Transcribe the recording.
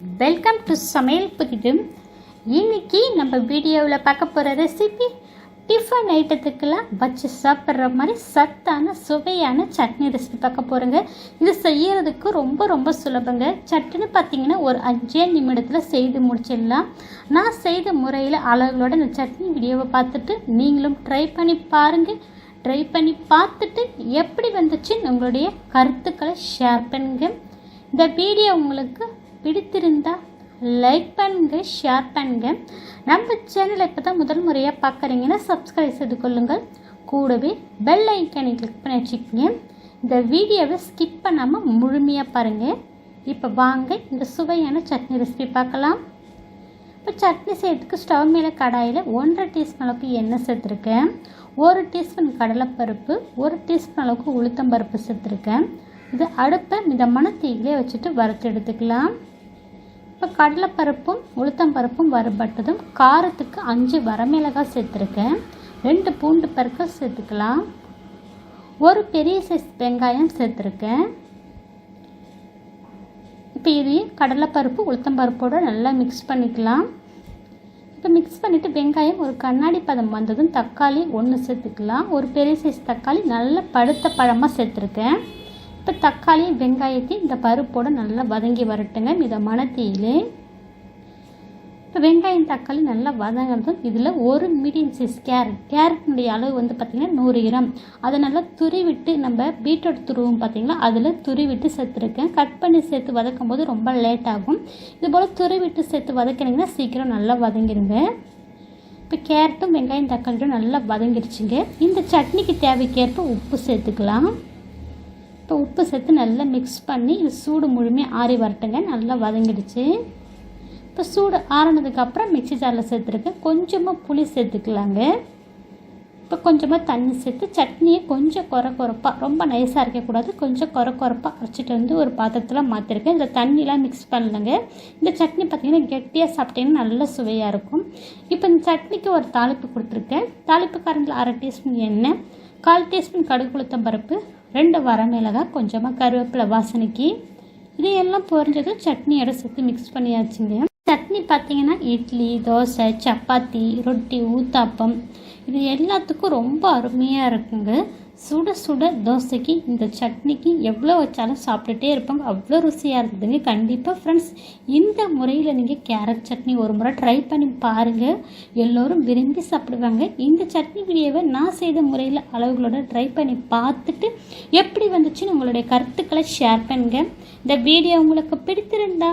Welcome to சமையல் புதிது இன்னைக்கு நம்ம வீடியோவில் பார்க்க போகிற ரெசிபி டிஃபன் ஐட்டத்துக்கெல்லாம் வச்சு சாப்பிட்ற மாதிரி சத்தான சுவையான சட்னி ரெசிபி பார்க்க போகிறோங்க இது செய்யறதுக்கு ரொம்ப ரொம்ப சுலபங்க. சட்னி பார்த்தீங்கன்னா ஒரு அஞ்சே நிமிடத்தில் செய்து முடிச்சிடலாம். நான் செய்த முறையில் அளவுகளோட இந்த சட்னி வீடியோவை பார்த்துட்டு நீங்களும் ட்ரை பண்ணி பாருங்கள் ட்ரை பண்ணி பார்த்துட்டு எப்படி வந்துச்சுன்னு உங்களுடைய கருத்துக்களை ஷேர் பண்ணுங்க. இந்த வீடியோ உங்களுக்கு பிடித்திருந்தா லைக் பண்ணுங்க ஷேர் பண்ணுங்க. நம்ம சேனலை இப்போ தான் முதல் முறையாக பார்க்குறீங்கன்னா சப்ஸ்கிரைப் செய்து கொள்ளுங்கள். கூடவே பெல் ஐக்கானை கிளிக் பண்ணி வச்சுக்கோங்க. இந்த வீடியோவை ஸ்கிப் பண்ணாமல் முழுமையாக பாருங்கள் இப்போ வாங்க இந்த சுவையான சட்னி ரெசிபி பார்க்கலாம். இப்போ சட்னி செய்யறதுக்கு ஸ்டவ் மேலே கடாயில் ஒன்றரை டீஸ்பூன் அளவுக்கு எண்ணெய் சேர்த்துருக்கேன். ஒரு டீஸ்பூன் கடலைப்பருப்பு ஒரு டீஸ்பூன் அளவுக்கு உளுத்தம்பருப்பு சேர்த்துருக்கேன். இது அடுப்பை மிதமான தீயிலே வச்சுட்டு வறுத்து எடுத்துக்கலாம். இப்போ கடலைப்பருப்பும் உளுத்தம்பருப்பும் வறுபட்டதும் காரத்துக்கு அஞ்சு வரமிளகாய் சேர்த்துருக்கேன். ரெண்டு பூண்டு பருக்க சேர்த்துக்கலாம். ஒரு பெரிய சைஸ் வெங்காயம் சேர்த்துருக்கேன். இப்போ இதையும் கடலைப்பருப்பு உளுத்தம்பருப்போடு நல்லா மிக்ஸ் பண்ணிக்கலாம். இப்போ மிக்ஸ் பண்ணிவிட்டு வெங்காயம் ஒரு கண்ணாடி பதம் வந்ததும் தக்காளி ஒன்று சேர்த்துக்கலாம். ஒரு பெரிய சைஸ் தக்காளி நல்ல பழுத்த பழமாக சேர்த்துருக்கேன். இப்போ தக்காளி வெங்காயத்தையும் இந்த பருப்போடு நல்லா வதங்கி வரட்டுங்க. இதை தீயிலே இப்போ வெங்காயம் தக்காளி நல்லா வதங்கிறதும் இதில் ஒரு மீடியம் சைஸ் கேரட் கேரட்டினுடைய அளவு வந்து பார்த்திங்கன்னா நூறு கிராம். அதை நல்லா துருவிட்டு நம்ம பீட்ரூட் துருவும் பார்த்திங்களா அதில் துருவிட்டு சேர்த்துருக்கேன். கட் பண்ணி சேர்த்து வதக்கும் போது ரொம்ப லேட் ஆகும். இது போல் துருவிட்டு சேர்த்து வதக்கினீங்கன்னா சீக்கிரம் நல்லா வதங்கிடுங்க இப்போ கேரட்டும் வெங்காயம் தக்காளியும் நல்லா வதங்கிடுச்சுங்க இந்த சட்னிக்கு தேவைக்கேற்ப உப்பு சேர்த்துக்கலாம். இப்போ உப்பு சேர்த்து நல்லா மிக்ஸ் பண்ணி இது சூடு முழுமையாக ஆறி வரட்டுங்க. நல்லா வதங்கிடுச்சு. இப்போ சூடு ஆறினதுக்கப்புறம் மிக்சி ஜாரில் சேர்த்துருக்கேன் கொஞ்சமாக புளி சேர்த்துக்கலாங்க. இப்போ கொஞ்சமாக தண்ணி சேர்த்து சட்னியை கொஞ்சம் குறை குறைப்பாக ரொம்ப நைஸாக இருக்கக்கூடாது. கொஞ்சம் குறை குறைப்பாக அரைச்சிட்டு வந்து ஒரு பாத்திரத்தில் மாற்றிருக்கேன் இதில் தண்ணிலாம் மிக்ஸ் பண்ணலங்க. இந்த சட்னி பார்த்திங்கன்னா கெட்டியாக சாப்பிட்டீங்கன்னா நல்ல சுவையாக இருக்கும். இப்போ இந்த சட்னிக்கு ஒரு தாளிப்பு கொடுத்துருக்கேன். தாளிப்பு கரண்டில் அரை டீஸ்பூன் எண்ணெய் கால் டீஸ்பூன் கடுகு உளுத்தம் பருப்பு ரெண்டு வரமிளகாய் கொஞ்சமாக கருவேப்பிலை வாசனைக்கு இதையெல்லாம் பொறிஞ்சதும் சட்னியோட சேர்த்து மிக்ஸ் பண்ணியாச்சுங்க. சட்னி பார்த்தீங்கன்னா இட்லி தோசை சப்பாத்தி ரொட்டி ஊத்தாப்பம். இது எல்லாத்துக்கும் ரொம்ப அருமையாக இருக்குங்க. சுட சுட தோசைக்கு இந்த சட்னிக்கு எவ்வளோ வச்சாலும் சாப்பிட்டுட்டே இருப்பாங்க. அவ்வளோ ருசியாக இருக்குதுங்க கண்டிப்பாக ஃப்ரெண்ட்ஸ் இந்த முறையில் நீங்கள் கேரட் சட்னி ஒரு முறை ட்ரை பண்ணி பாருங்கள் எல்லோரும் விரும்பி சாப்பிடுவாங்க. இந்த சட்னி வீடியோவை நான் செய்த முறையில் அளவுகளோட ட்ரை பண்ணி பார்த்துட்டு எப்படி வந்துச்சுன்னு உங்களுடைய கருத்துக்களை ஷேர் பண்ணுங்க. இந்த வீடியோ உங்களுக்கு பிடித்திருந்தா